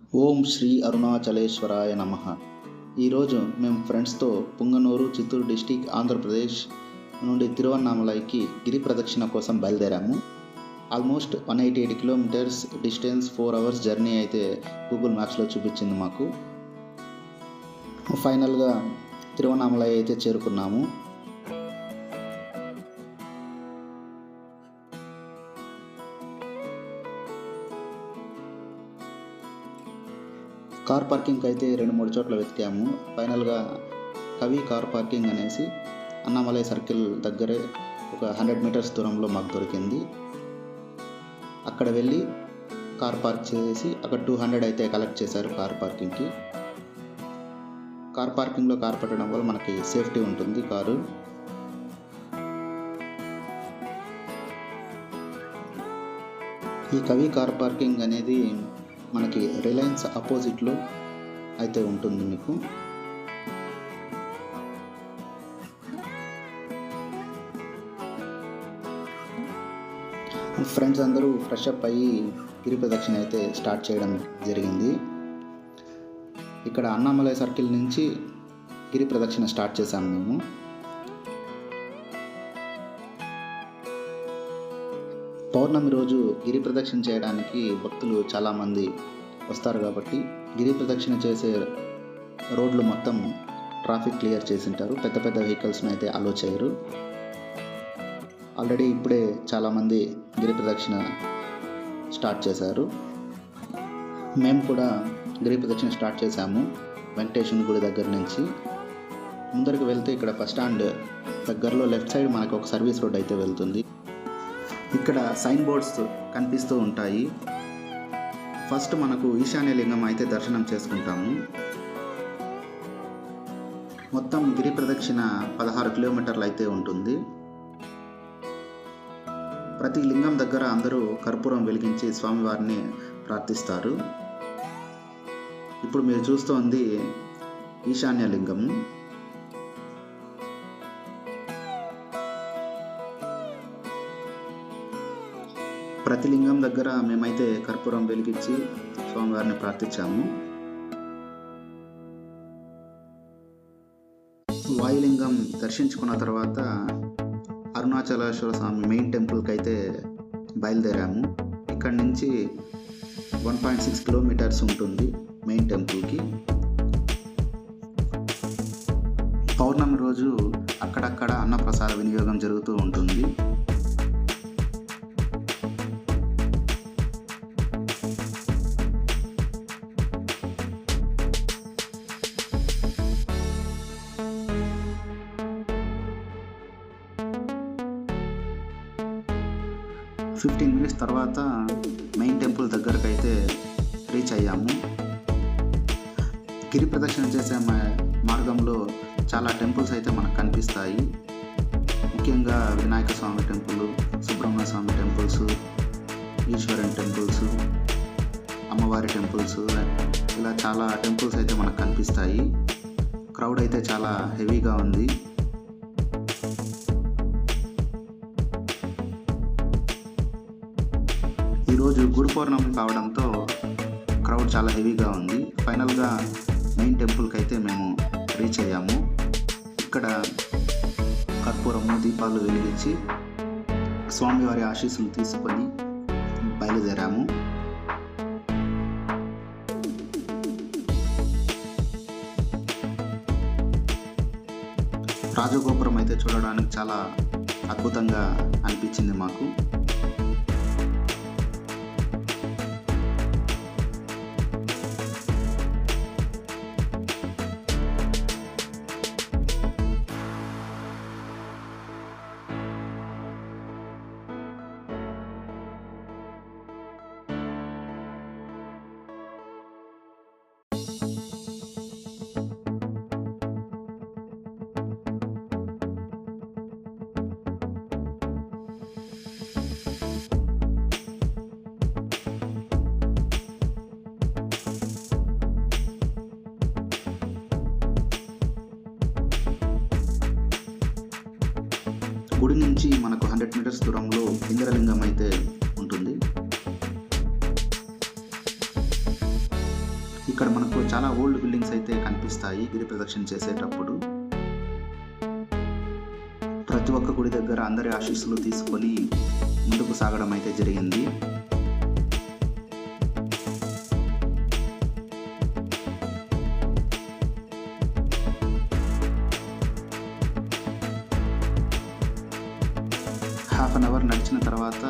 ఓం శ్రీ అరుణాచలేశ్వరాయ నమ. ఈరోజు మేము ఫ్రెండ్స్తో పుంగనూరు చిత్తూరు డిస్టిక్ ఆంధ్రప్రదేశ్ నుండి తిరువన్నామలైకి గిరి ప్రదక్షిణ కోసం బయలుదేరాము. Almost one eighty eight kilometres distance four hours journey అయితే గూగుల్ మ్యాప్స్లో చూపించింది మాకు. ఫైనల్గా తిరువన్నామలై అయితే చేరుకున్నాము. కార్ పార్కింగ్ అయితే రెండు మూడు చోట్ల వెతికాము. ఫైనల్గా కవి కార్ పార్కింగ్ అనేసి అన్నామలై సర్కిల్ దగ్గరే ఒక హండ్రెడ్ మీటర్స్ దూరంలో మాకు దొరికింది. అక్కడ వెళ్ళి కార్ పార్క్ చేసి అక్కడ టూ హండ్రెడ్ అయితే కలెక్ట్ చేశారు కార్ పార్కింగ్కి. కార్ పార్కింగ్లో కార్ పెట్టడం వల్ల మనకి సేఫ్టీ ఉంటుంది కారు. ఈ కవి కార్ పార్కింగ్ అనేది మనకి రిలయన్స్ అపోజిట్లో అయితే ఉంటుంది మీకు. ఫ్రెండ్స్ అందరూ ఫ్రెష్ అప్ అయ్యి గిరి ప్రదక్షిణ అయితే స్టార్ట్ చేయడం జరిగింది. ఇక్కడ అన్నామలై సర్కిల్ నుంచి గిరి ప్రదక్షిణ స్టార్ట్ చేశాము మేము. పౌర్ణమి రోజు గిరి ప్రదక్షిణ చేయడానికి భక్తులు చాలామంది వస్తారు కాబట్టి గిరి ప్రదక్షిణ చేసే రోడ్లు మొత్తం ట్రాఫిక్ క్లియర్ చేసింటారు. పెద్ద పెద్ద వెహికల్స్ని అయితే అలో చేయరు. ఆల్రెడీ ఇప్పుడే చాలామంది గిరి ప్రదక్షిణ స్టార్ట్ చేశారు. మేము కూడా గిరి ప్రదక్షిణ స్టార్ట్ చేశాము. వెంకటేశ్వర గుడి దగ్గర నుంచి. ముందరికి వెళ్తే ఇక్కడ బస్ స్టాండ్ దగ్గరలో లెఫ్ట్ సైడ్ మనకు ఒక సర్వీస్ రోడ్ అయితే వెళ్తుంది. ఇక్కడ సైన్ బోర్డ్స్ కనిపిస్తూ ఉంటాయి. ఫస్ట్ మనకు ఈశాన్య లింగం అయితే దర్శనం చేసుకుంటాము. మొత్తం గిరి ప్రదక్షిణ పదహారు కిలోమీటర్లు అయితే ఉంటుంది. ప్రతి లింగం దగ్గర అందరూ కర్పూరం వెలిగించి స్వామివారిని ప్రార్థిస్తారు. ఇప్పుడు మీరు చూస్తోంది ఈశాన్య లింగము. ప్రతి లింగం దగ్గర మేమైతే కర్పూరం వెలిగించి స్వామివారిని ప్రార్థించాము. వాయులింగం దర్శించుకున్న తర్వాత అరుణాచలేశ్వర స్వామి మెయిన్ టెంపుల్కి అయితే బయలుదేరాము. ఇక్కడ నుంచి వన్ పాయింట్ సిక్స్ కిలోమీటర్స్ ఉంటుంది మెయిన్ టెంపుల్కి. పౌర్ణమి రోజు అక్కడక్కడ అన్నప్రసాద వినియోగం జరుగుతూ ఉంటుంది. ఫిఫ్టీన్ మినిట్స్ తర్వాత మెయిన్ టెంపుల్ దగ్గరకు అయితే రీచ్ అయ్యాము. గిరి ప్రదక్షిణ చేసే మా- మార్గంలో చాలా టెంపుల్స్ అయితే మనకు కనిపిస్తాయి. ముఖ్యంగా Vinayaka Swami temple Subrahmanya Swami temples Eswaran temples అమ్మవారి టెంపుల్స్ ఇలా చాలా టెంపుల్స్ అయితే మనకు కనిపిస్తాయి. క్రౌడ్ అయితే చాలా హెవీగా ఉంది. గురు పౌర్ణమి కావడంతో క్రౌడ్ చాలా హెవీగా ఉంది. ఫైనల్గా మెయిన్ టెంపుల్కి అయితే మేము రీచ్ అయ్యాము. ఇక్కడ కర్పూరము దీపాలు వెలిగించి స్వామివారి ఆశీస్సులు తీసుకొని బయలుదేరాము. రాజగోపురం అయితే చూడడానికి చాలా అద్భుతంగా అనిపించింది మాకు. నుంచి మనకు హండ్రెడ్ మీటర్స్ దూరంలో ఇంద్రలింగం అయితే ఉంటుంది. ఇక్కడ మనకు చాలా ఓల్డ్ బిల్డింగ్స్ అయితే కనిపిస్తాయి గిరి ప్రదక్షిణ చేసేటప్పుడు. ప్రతి ఒక్క గుడి దగ్గర అందరి ఆశీస్సులు తీసుకొని ముందుకు సాగడం అయితే జరిగింది. తర్వాత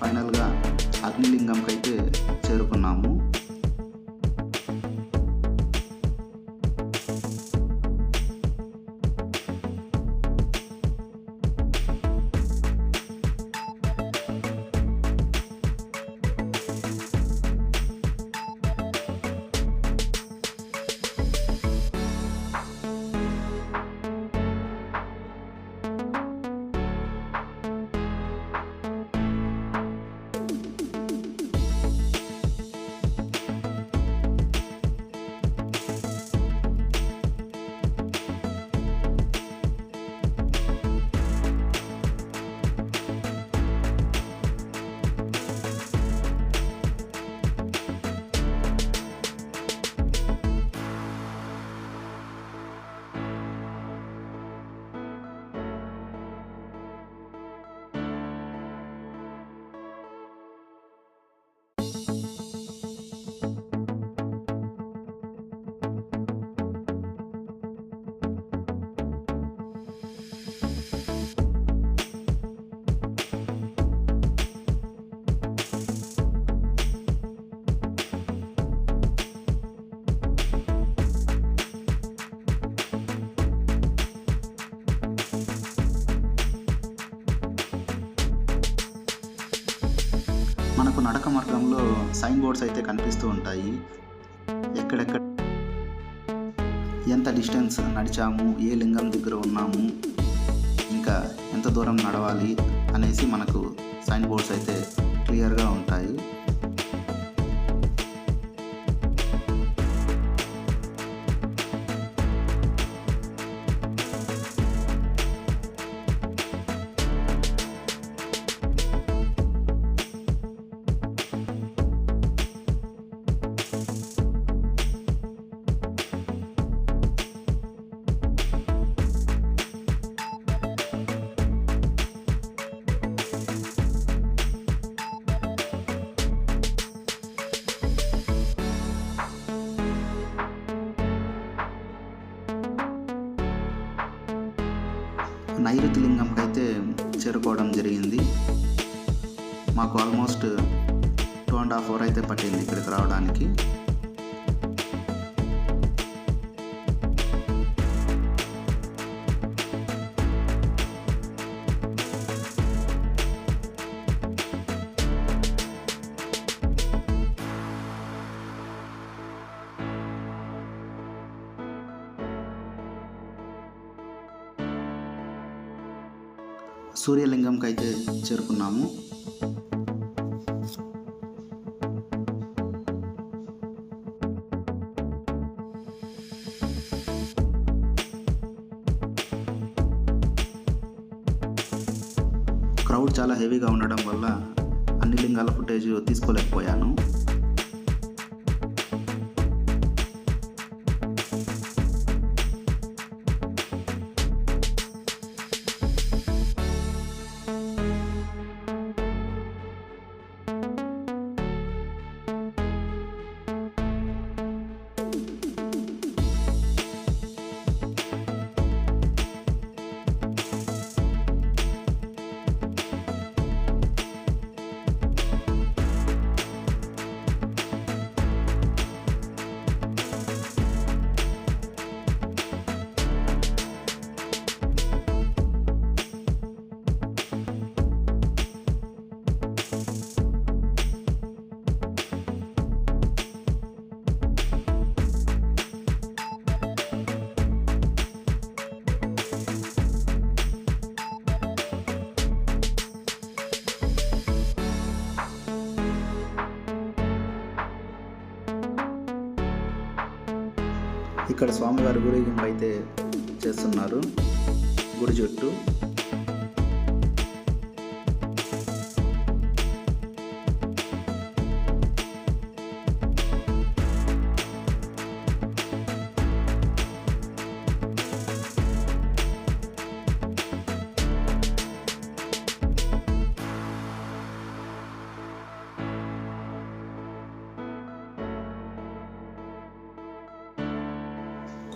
ఫైనల్గా అగ్నిలింగంపై మనకు నడక మార్గంలో సైన్ బోర్డ్స్ అయితే కనిపిస్తూ ఉంటాయి. ఎక్కడెక్కడ ఎంత డిస్టెన్స్ నడిచాము ఏ లింగం దగ్గర ఉన్నాము ఇంకా ఎంత దూరం నడవాలి అనేసి మనకు సైన్ బోర్డ్స్ అయితే క్లియర్గా ఉంటాయి. నైరుతి లింగంకి అయితే చేరుకోవడం జరిగింది. మాకు almost two and half hour అయితే పట్టింది ఇక్కడికి రావడానికి. సూర్యలింగంకి అయితే చేరుకున్నాము. క్రౌడ్ చాలా హెవీగా ఉండడం వల్ల అన్ని లింగాల ఫుటేజ్ తీసుకోలేకపోయాను. ఇక్కడ స్వామివారి ఊరేగింపు అయితే చేస్తున్నారు. గుడి చుట్టూ.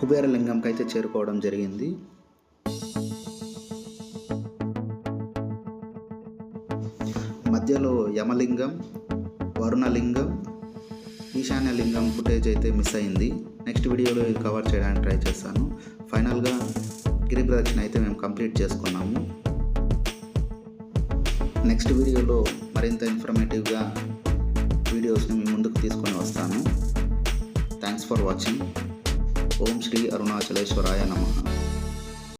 కుబేరలింగంకి అయితే చేరుకోవడం జరిగింది. మధ్యలో యమలింగం వరుణలింగం ఈశాన్యలింగం ఫుటేజ్ అయితే మిస్ అయింది. నెక్స్ట్ వీడియోలో ఇది కవర్ చేయడానికి ట్రై చేస్తాను. ఫైనల్గా గిరి ప్రదక్షిణ అయితే మేము కంప్లీట్ చేసుకున్నాము. నెక్స్ట్ వీడియోలో మరింత ఇన్ఫర్మేటివ్గా వీడియోస్ని మీ ముందుకు తీసుకొని వస్తాను. థ్యాంక్స్ ఫర్ వాచింగ్ ఓం శ్రీ అరుణాచలేశ్వరాయ నమః